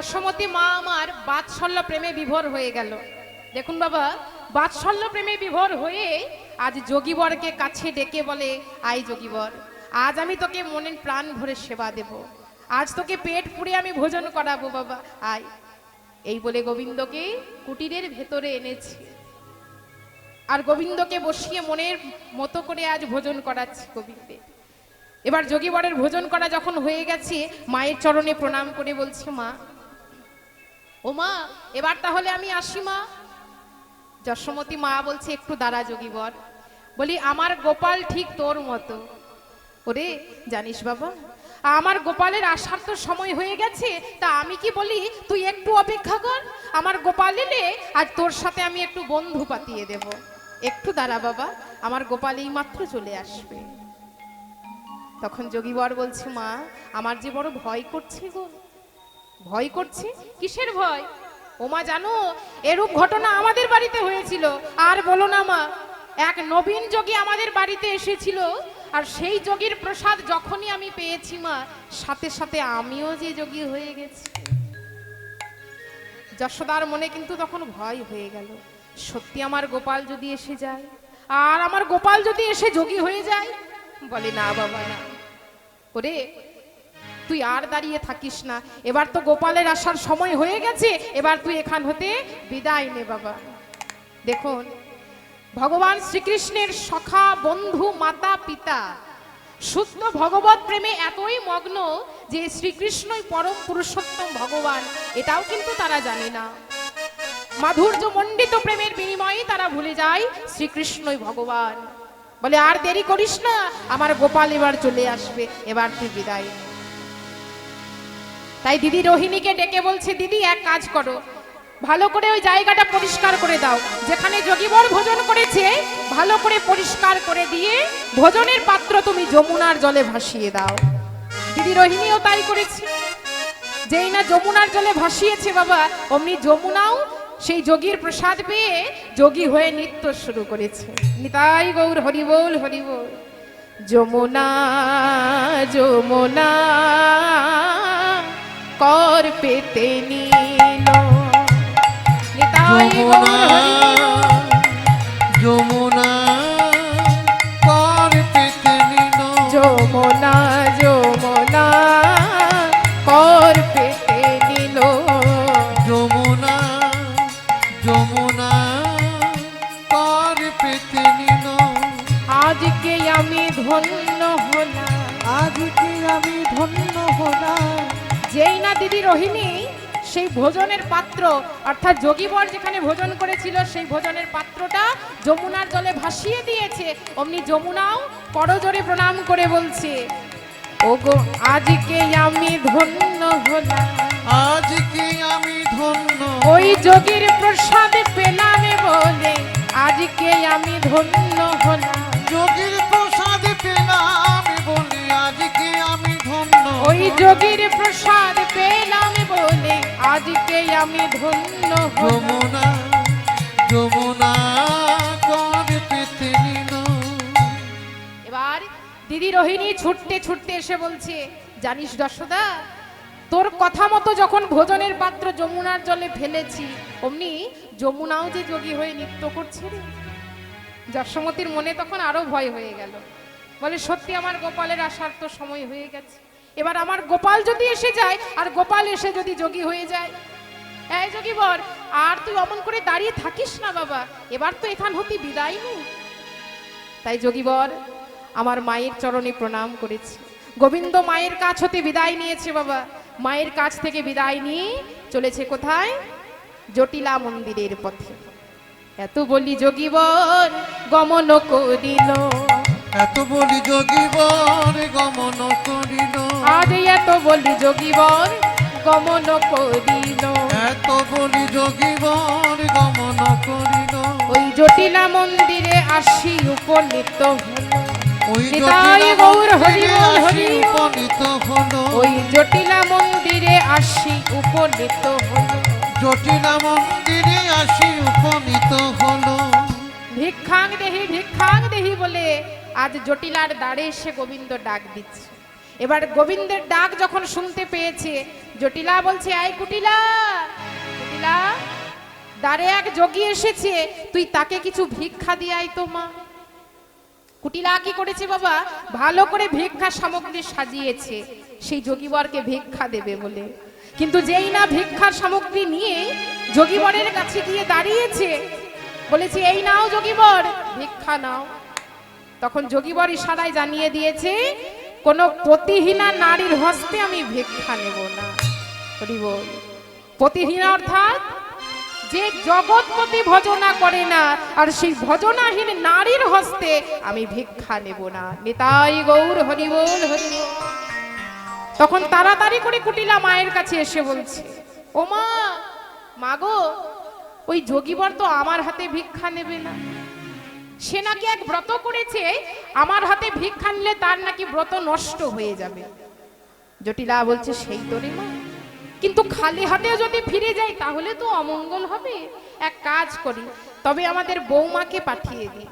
যশোমতী মা আমার বাৎসল্য প্রেমে বিভোর হয়ে গেল। দেখুন বাবা, বাৎসল্য প্রেমে বিভোর হয়ে আজ যোগীবরকে কাছে ডেকে বলে, আই যোগীবর, আজ আমি তোকে মনের প্রাণ ভরে সেবা দেব। আজ তোকে পেট পুড়ে আমি ভোজন করাবো বাবা, আয়। এই বলে গোবিন্দকে কুটিরের ভেতরে এনেছি। আর গোবিন্দকে বসিয়ে মনের মতো করে আজ ভোজন করাচ্ছি গোবিন্দে। এবার যোগীবরের ভোজন করা যখন হয়ে গেছে, মায়ের চরণে প্রণাম করে বলছে, মা ও মা এবার তাহলে আমি আসি, মা। যশোমতী মা বলছে, একটু দাঁড়া যোগীবর বলি, আমার গোপাল ঠিক তোর মতো। ওরে, জানিস বাবা, আমার গোপালের আসার তো সময় হয়ে গেছে, তা আমি কি বলি, তুই একটু অপেক্ষা কর, আমার গোপাল এলে আর তোর সাথে আমি একটু বন্ধু পাতিয়ে দেব। একটু দাঁড়া বাবা, আমার গোপাল এই মাত্র চলে আসবে। তখন যোগীবর বলছে, মা, আমার যে বড় ভয় করছে গো ভয় করছে? কিসের ভয়? ওমা জানো, এরূপ ঘটনা আমাদের বাড়িতে হয়েছিল। আর বলো না মা, এক নবীন যোগী আমাদের বাড়িতে এসেছিল, আর সেই যোগীর প্রসাদ যখনই আমি পেয়েছি মা, সাথে সাথে আমিও যে যোগী হয়ে গেছি। যশোদার মনে কিন্তু তখন ভয় হয়ে গেল। সত্যি আমার গোপাল যদি এসে যায়, আর আমার গোপাল যদি এসে যোগী হয়ে যায়? বলে, না বাবা, না। ওরে তুই আর দাঁড়িয়ে থাকিস না। এবার তো গোপালের আসার সময় হয়ে গেছে, এবার তুই এখান হতে বিদায় নে বাবা। দেখুন, ভগবান শ্রীকৃষ্ণের সখা, বন্ধু, মাতা, পিতা, শুদ্ধ ভগবত প্রেমে এতই মগ্ন যে শ্রীকৃষ্ণই পরম পুরুষোত্তম ভগবান, এটাও কিন্তু তারা জানে না। মাধুর্য মণ্ডিত প্রেমের বিনিময়ে তারা ভুলে যায় শ্রীকৃষ্ণই ভগবান। বলে, আর দেরি করিস না, আমার গোপাল এবার চলে আসবে, এবার তুই বিদায়। তাই দিদি রোহিণীকে ডেকে বলছে, দিদি, এক কাজ করো। ভালো করে ওই জায়গাটা পরিষ্কার করে দাও। যেখানে যোগীবর ভোজন করেছে, ভালো করে পরিষ্কার করে দিয়ে ভোজনের পাত্র তুমি যমুনার জলে ভাসিয়ে দাও। দিদি রোহিণীও তাই করেছে। যেই না যমুনার জলে ভাসিয়েছে বাবা, অমনি যমুনাও সেই যোগীর প্রসাদ পেয়ে যোগী হয়ে নৃত্য শুরু করেছে। নিতাই গৌর হরিবোল হরিবোল যমুনা যমুনা কর পেতে নিল। নিতাই যমুনা কর পেতে নিল। যমুনা যমুনা কর পেতে নিল। যমুনা যমুনা কর পেতে নিল। আজকে আমি ধন্য হলাম। আজকে আমি ধন্য হলাম। যেই না দিদি রোহিণী সেই ভোজনের পাত্র অর্থাৎ যোগীবর যেখানে ভোজন করেছিল সেই ভোজনের পাত্রটা যমুনার জলে ভাসিয়ে দিয়েছে। অমনি যমুনাও করজোরে প্রণাম করে বলছে ওগো আজকে আমি ধন্য হলাম। আজকে আমি ধন্য ওই যোগীর প্রসাদ পেলাম বলে আজকে আমি ধন্য হলাম। যোগীর যোগীর প্রসাদ পেলাম বলে আজকে আমি ধন্য যমুনা যমুনা এবার দিদি রোহিণী ছুটতে ছুটতে এসে বলছে জানিস দশদা তোর কথা মতো যখন ভোজনের পাত্র যমুনার জলে ফেলেছি অমনি যমুনাও যে যোগী হয়ে নৃত্য করছে রে। যশোমতির মনে তখন আরও ভয় হয়ে গেল। বলে সত্যি আমার গোপালের আসার তো সময় হয়ে গেছে। এবার আমার গোপাল যদি এসে যায়, আর গোপাল এসে যদি যোগী হয়ে যায়। এই যোগী বর, আর তুই অমন করে দাঁড়িয়ে থাকিস না বাবা, এবার তো এখান হতে বিদায় নেই। তাই যোগীবর আমার মায়ের চরণে প্রণাম করেছি। গোবিন্দ মায়ের কাছ হতে বিদায় নিয়েছে বাবা। মায়ের কাছ থেকে বিদায় নিয়ে চলেছে কোথায়? জটিলা মন্দিরের পথে। এত বলি যোগী যোগীবর গমন করিল। এত বলি যোগীবর গমন করিল। আজ এত বলি যোগীবর গমন করিল। এত বলি যোগীবর গমন করিল। ওই জটিলা মন্দিরে আসি উপনীত হলো। ওই গৌর হরি আসি হরি। উপনীত হলো। ওই জটিলা মন্দিরে আসি উপনীত হলো। জটিলা মন্দিরে আসি উপনীত হলো। ভিক্ষাং দেহি ভিক্ষাং দেহি বলে আজ জটিলার দ্বারে এসে গোবিন্দ ডাক দিচ্ছে। এবার গোবিন্দের ডাক যখন শুনতে পেয়েছে, জটিলা বলছে আই কুটিলা কুটিলা, দ্বারে এক যোগী এসেছে, তুই তাকে কিছু ভিক্ষা দিয়ে আয় তো মা। কুটিলা কি করেছে বাবা? ভালো করে ভিক্ষা সামগ্রী সাজিয়েছে, সেই যোগীবরকে ভিক্ষা দেবে বলে। কিন্তু যেই না ভিক্ষার সামগ্রী নিয়ে যোগীবরের কাছে গিয়ে দাঁড়িয়েছে, বলেছে, এই নাও যোগীবর, ভিক্ষা নাও। তখন যোগীবর ইশারায় জানিয়ে দিয়েছে কোনো প্রতিহীনা নারীর হস্তে আমি ভিক্ষা নেব না। বল প্রতিহীনা অর্থাৎ যে জগৎপতি ভজনা করে না, আর সেই ভজনাহীন নারীর হস্তে আমি ভিক্ষা নেব না। নিতাই গৌর হরি বল, হরি তখন তাড়াতাড়ি করে কুটিলা মায়ের কাছে এসে বলছে, ও মা মাগো ওই যোগীবর তো আমার হাতে ভিক্ষা নেবে না। সে নাকি এক ব্রত করেছে, আমার হাতে ভিক্ষা নিলে তার নাকি ব্রত নষ্ট হয়ে যাবে। জটিলা বলছে, সেই তো রে মা। কিন্তু খালি হাতে যদি ফিরে যাই, তাহলে তো অমঙ্গল হবে। এক কাজ করি, তবে আমাদের বৌমাকে পাঠিয়ে দিই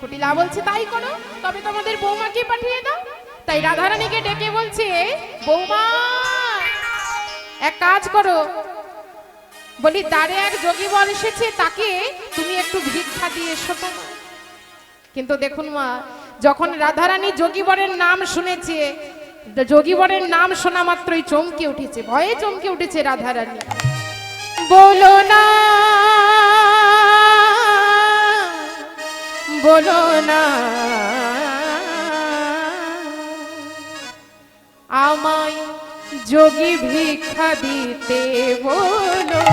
কুটিলা বলছে, তাই করো, তবে তোমাদের বৌমাকে পাঠিয়ে দাও। তাই রাধারানীকে ডেকে বলছে, বৌমা, এক কাজ করো। বলি দ্বারে এক যোগী বল এসেছে, তাকে তুমি একটু ভিক্ষা দিয়ে এসো তো মা। কিন্তু দেখুন মা, যখন রাধারানী যোগীবরের নাম শুনেছে, যোগীবরের নাম শোনা মাত্রই চমকে উঠেছে, ভয়ে চমকে উঠেছে রাধারানী। বলো না বলো না, আমায় যোগী ভিক্ষা দিতে বলো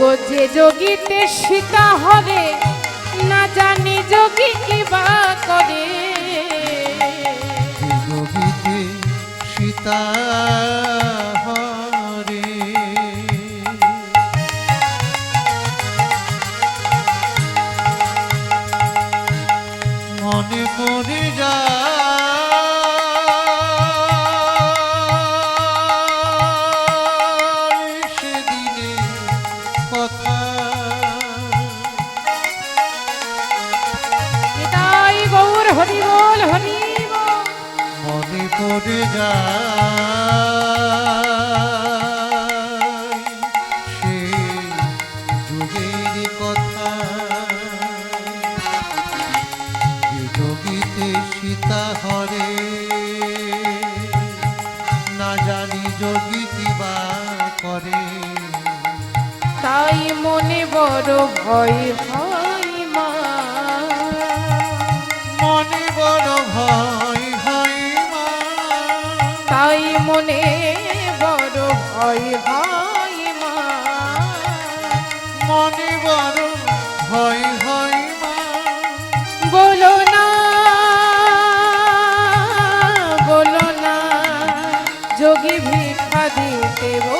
ওগো যে যোগীতে সীতা হবে না জানি যোগী কি বা করে। যোগীতে সীতা মনে বড় ভয় হয় মা। মনে বড় ভয় হয় মা। তাই মনে বড় ভয় হয় মা। মনে বড় ভয় হয় মা। বলো না বলো না যোগী ভিক্ষা দিতে বলো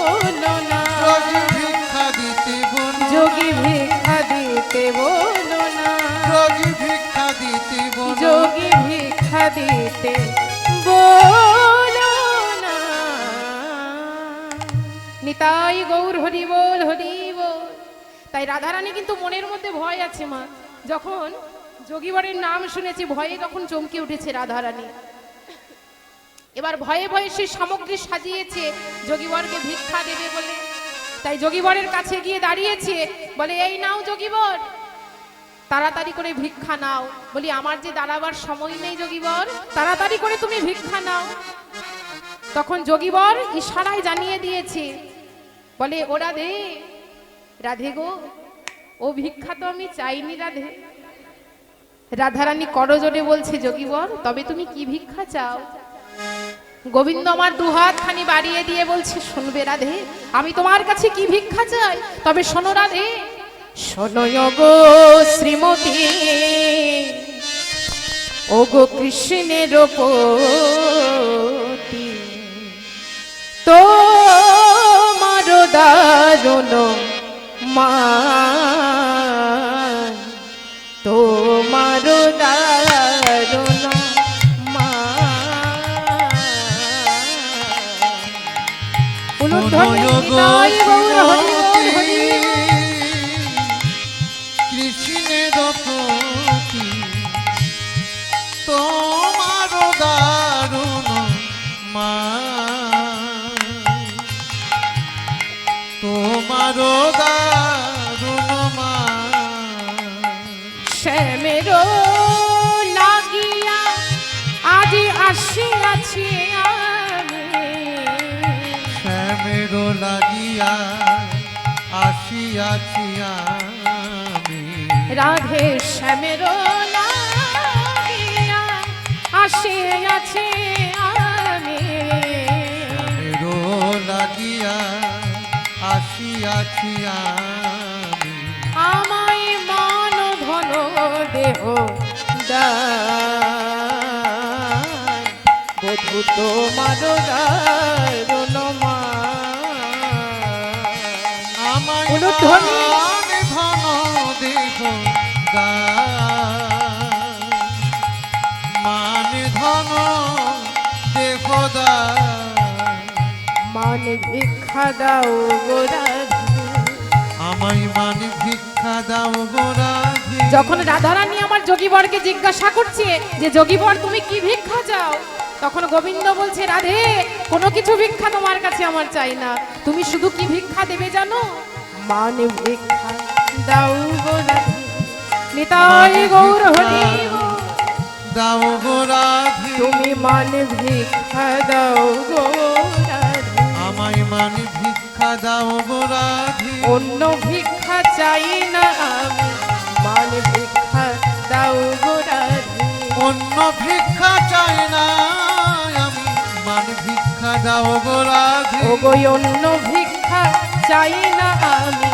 দিতে নিতাই গৌর হরি বল হরি বল। তাই রাধারানী কিন্তু মনের মধ্যে ভয় আছে, মা। যখন যোগীবরের নাম শুনেছি, ভয়ে তখন চমকে উঠেছে রাধারানী। এবার ভয়ে ভয়ে সে সামগ্রী সাজিয়েছে যোগীবরকে ভিক্ষা দেবে বলে। তাই যোগীবরের কাছে গিয়ে দাঁড়িয়েছে, বলে, এই নাও যোগীবর তাড়াতাড়ি করে ভিক্ষা নাও। বলি, আমার যে দাঁড়াবার সময় নেই, যোগীবর, তাড়াতাড়ি করে তুমি ভিক্ষা নাও। তখন যোগীবর ইশারায় জানিয়ে দিয়েছে, বলে, ও রাধে রাধে গো, ও ভিক্ষা তো আমি চাইনি রাধে। রাধারানী করজোরে বলছে, যোগীবর, তবে তুমি কি ভিক্ষা চাও? গোবিন্দ আমার দুহাত খানি বাড়িয়ে দিয়ে বলছে, শুনবে রাধে, আমি তোমার কাছে কি ভিক্ষা চাই? তবে শোনো রাধে শোনয়োগ শ্রীমতী। ওগো কৃষ্ণের তো মারো দারুণ মা তোমার দারুণ মা উনুধন কৃষ্ণের তোমার দারুণ মা তোমার দারুণ মা শ্যামের লাগিয়া আজ আসিয়াছি শ্যামের লাগিয়া আসিয়াছি রাধে শ্যামের আমি। লাগিয়া আসিয়াছি আমি। আমায় মান ধন দেহ দায় বধু তোমার দারুণ মা আমায় মান ভিক্ষা দাও গোরাধি আমায় মান ভিক্ষা দাও গোরাধি যখন রাধারানী আমার যোগীবরকে জিজ্ঞাসা করছে যে যোগীবর তুমি কি ভিক্ষা চাও? তখন গোবিন্দ বলছে রাধে কোনো কিছু ভিক্ষা তোমার কাছে আমার চাই না। তুমি শুধু কি ভিক্ষা দেবে জানো? মান ভিক্ষা দাও গো নিতাই গৌর হরি দাও গোরাধি তুমি মান ভিক্ষা দাও গো আমায় ভিক্ষা দাও গোরাধি অন্য ভিক্ষা চাই না আমি মান ভিক্ষা দাও গো রাধে। অন্য ভিক্ষা চাই না আমি মান ভিক্ষা দাও গোরাধি ওগোই অন্য ভিক্ষা চাই না আমি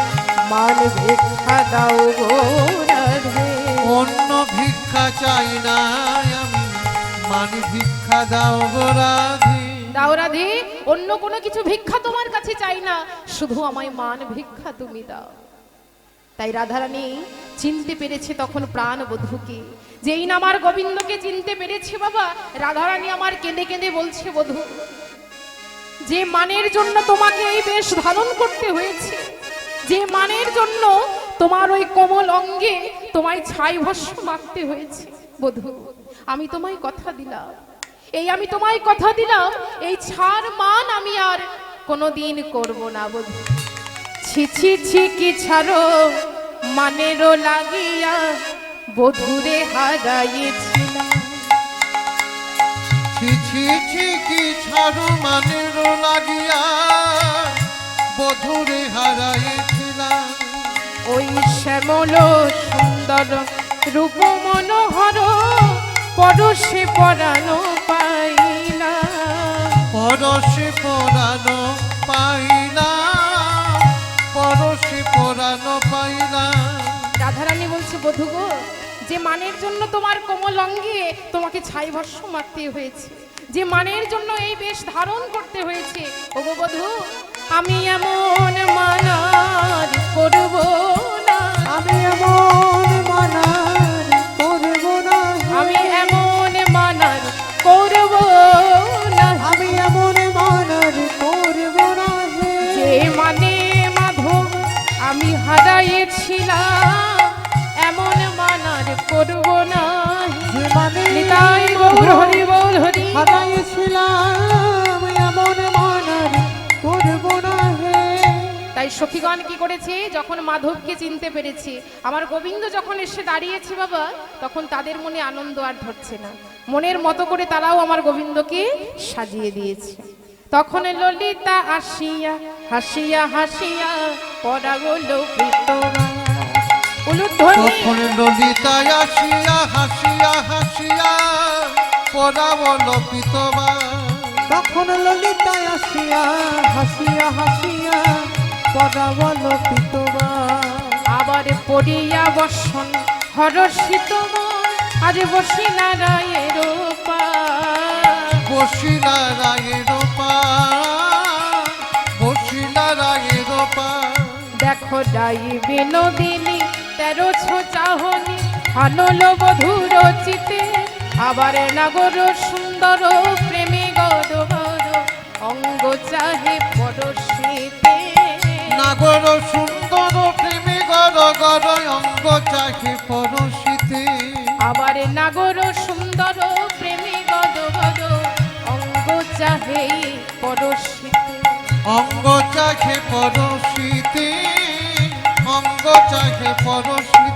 মান ভিক্ষা দাও গো রাধে। অন্য ভিক্ষা চাই না আমি মান ভিক্ষা দাও গোরাধি দাও রাধে। অন্য কোনো কিছু ভিক্ষা তোমার কাছে চাই না, শুধু আমায় মান ভিক্ষা তুমি দাও। তাই রাধারানী চিনতে পেরেছে তখন প্রাণ বধূকে। যেই না আমার গোবিন্দকে চিনতে পেরেছে বাবা, রাধারানী আমার কেঁদে কেঁদে বলছে, বধূ, যে মানের জন্য তোমাকে এই বেশ ধারণ করতে হয়েছে, যে মানের জন্য তোমার ওই কোমল অঙ্গে তোমায় ছাই ভস্য মাখতে হয়েছে, বধূ, আমি তোমায় কথা দিলাম। এই আমি তোমায় কথা দিলাম এই ছাড় মান আমি আর কোনোদিন করব না বধূ। ছি ছি ছি কি ছাড়ো মানেরও লাগিয়া বধুরে হারাইছিলাম ছি ছি ছি কি ছাড়ু মানের লাগিয়া বধুরে হারাইছিলাম ওই শ্যামল সুন্দর রূপ মনোহর পরশে পরানো পাইলা পরশে পরানো পাইলা পরশে পরানো পাইলা রাধারানী বলছে বধু গো যে মানের জন্য তোমার কোমল অঙ্গে তোমাকে ছাই ভস্য মারতে হয়েছে যে মানের জন্য এই বেশ ধারণ করতে হয়েছে ওগো বধু আমি এমন মানার করব না। আমি এমন নিতাই হরি বল হরি। হারাইছিলাম এমন মানার করব না হে। তাই সখীগণ কি করেছে? যখন মাধবকে চিনতে পেরেছে আমার গোবিন্দ যখন এসে দাঁড়িয়েছে বাবা তখন তাদের মনে আনন্দ আর ধরছে না। মনের মতো করে তারাও আমার গোবিন্দকে সাজিয়ে দিয়েছে। তখন ললিতা আসিয়া হাসিয়া হাসিয়া পরাগল উলুধ্বনি। তখন ললিতায় আসিয়া হাসিয়া হাসিয়া পরাবল পিতবা তখন ললিতায় আসিয়া হাসিয়া হাসিয়া পদাবল পিতবা আবার পড়িয়া বসন হরষিত মন, আজ বসি নারায়ের পা বসিলা রায়ের পা বসিলা রায়ের পা দেখো ডাই বিনোদিনী তেরো ছো চাহনি আনল বধুর চিতে আবার নাগর সুন্দর প্রেমী গদ অঙ্গ চাহে পরশিতে। নাগর সুন্দর প্রেমী গর গর অঙ্গ চাহে পরশিতে। আবার নাগর সুন্দর প্রেমী গদ গদ অঙ্গ চাহে পরশিতে। অঙ্গ চাহে পরশিতে অঙ্গ চাহে পরশিতে।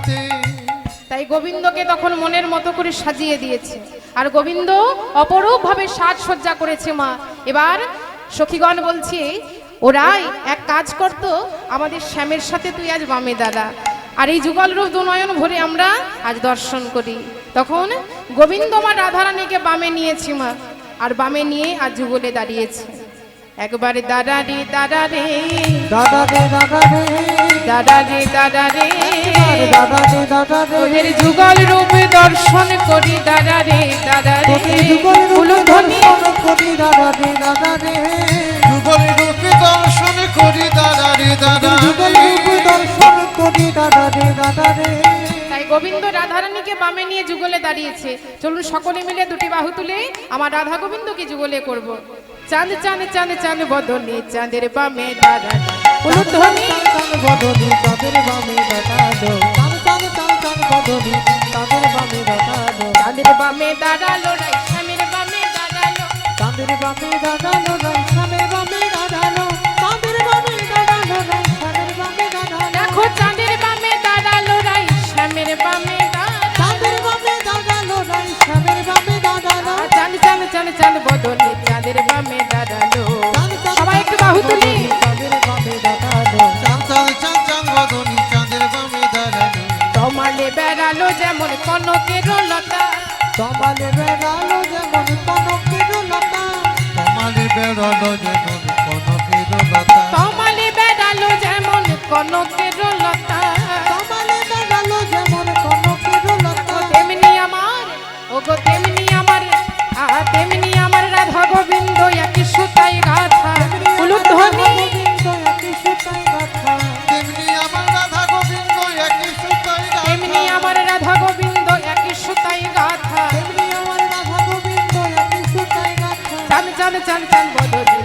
গোবিন্দকে তখন মনের মতো করে সাজিয়ে দিয়েছে। আর গোবিন্দ অপরূপভাবে সাজসজ্জা করেছে মা। এবার সখীগণ বলছে ওরাই এক কাজ করত আমাদের শ্যামের সাথে তুই আজ বামে দাদা আর এই যুগল রূপ দুনয়ন ভরে আমরা আজ দর্শন করি। তখন গোবিন্দ মা রাধারানীকে বামে নিয়েছি মা, আর বামে নিয়ে আজ যুগলে দাঁড়িয়েছে। একবারে দাদা রে দাদা রে। দাদা রে দাদা রে। দাদা রে দাদা রে দাদা রে দাদা রে তোদের যুগল রূপে দর্শন করি দাদা রে দাদা রে যুগল রূপে দর্শন করি দাদা রে দাদা রে যুগল রূপে দর্শন করি দাদা রে দাদা যুগল রূপে দর্শন করি দাদা রে দাদা রে তাই গোবিন্দ রাধারানীকে বামে নিয়ে যুগলে দাঁড়িয়েছে। চলুন সকলে মিলে দুটি বাহু তুলে আমার রাধা গোবিন্দকে যুগলে করব। চাঁদ চাঁদ চাঁদ চাঁদ বদনে চাঁদের বামে দাদা উলুধ্বনি বদলি তাদের বামে দাদা দো চান চান চান চান বদলি তাদের বামে দাদা দো তাদের বামে দাঁড়াল রাই স্বামীর বামে দাঁড়াল। তাদের বামে চাঁদের বামে দাঁড়াল সবাই একটু বাহু কনকের লতা। তমালে বেড়ালো যেমন কনকের লতা। তোমালে বেরোলো যেমন কনকের লতা। তমালে বেড়ালো যেমন কনকের লতা। চান চান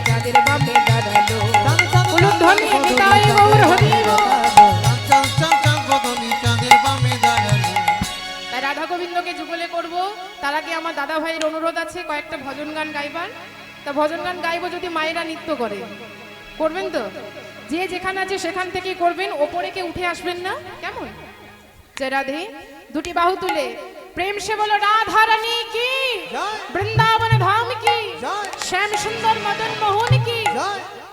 চাঁদের দাঁড়াল। নিতাই গৌর হরি রাধা গোবিন্দকে যুগলে করব তার আগে আমার দাদা ভাইয়ের অনুরোধ আছে কয়েকটা ভজন গান গাইবার। তা ভজন গান গাইবো যদি মায়েরা নৃত্য করে। করবেন তো? যে যেখানে আছে সেখান থেকেই করবেন ওপরে কে উঠে আসবেন না? কেমন? জয় রাধে। দুটি বাহু তুলে। प्रेम से बोलो राधा रानी की वृंदावन धाम की श्याम सुंदर मदन मोहन की